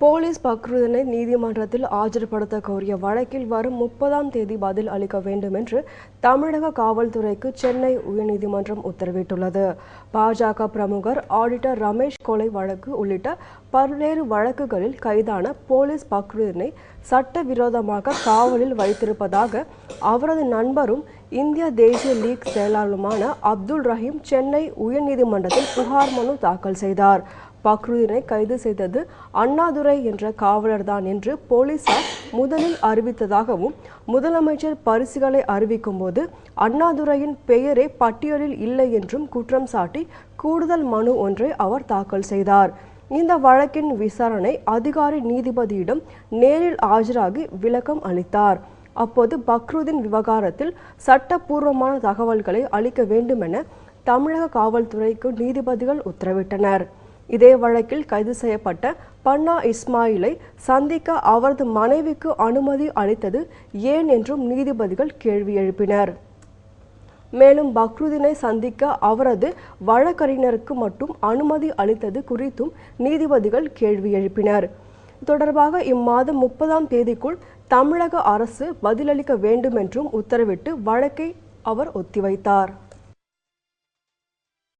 Police பக்ருதனை நீதிமன்றத்தில் ஆஜர்படுத்த கோரிய வழக்கில் வரும் முப்பதாம் தேதி பதில் அளிக்க வேண்டும் என்று தமிழக காவல்துறைக்கு சென்னை உயர்நீதிமன்றம் உத்தரவிட்டுள்ளது. பாஜக பிரமுகர் ஆடிட்டர் ரமேஷ் கொலை வழக்கு உள்ளிட்ட பல்வேறு வழக்குகளில் கைதான போலீஸ் பக்ருதனை சட்டவிரோதமாக காவலில் வைத்திருப்பதாக அவரது நண்பரும் இந்திய தேசிய லீக் செயலாளருமான அப்துல் ரஹீம் சென்னை உயர்நீதிமன்றத்தில் புகார் மனு தாக்கல் செய்தார். பக்ருதீனை கைது செய்தது அண்ணாதுரை என்ற காவலர்தான் என்று போலீசார் முதலில் அறிவித்ததாகவும் முதலமைச்சர் பரிசுகளை அறிவிக்கும் போது அண்ணாதுரையின் பெயரே பட்டியலில் இல்லை என்றும் குற்றம் சாட்டி கூடுதல் மனு ஒன்றை அவர் தாக்கல் செய்தார். இந்த வழக்கின் விசாரணை அதிகாரி நீதிபதியிடம் நேரில் ஆஜராகி விளக்கம் அளித்தார். அப்போது பக்ருதீன் விவகாரத்தில் சட்டப்பூர்வமான தகவல்களை அளிக்க வேண்டுமென தமிழக காவல்துறைக்கு நீதிபதிகள் உத்தரவிட்டனர். இதே வழக்கில் கைது செய்யப்பட்ட பன்னா இஸ்மாயிலை சந்திக்க அவரது மனைவிக்கு அனுமதி அளித்தது ஏன் என்றும் நீதிபதிகள் கேள்வி எழுப்பினர். மேலும் பக்ருதினை சந்திக்க அவரது வழக்கறிஞருக்கு மட்டும் அனுமதி அளித்தது குறித்தும் நீதிபதிகள் கேள்வி எழுப்பினர். தொடர்பாக இம்மாதம் முப்பதாம் தேதிக்குள் தமிழக அரசு பதிலளிக்க வேண்டும் என்றும் உத்தரவிட்டு வழக்கை அவர் ஒத்திவைத்தார்.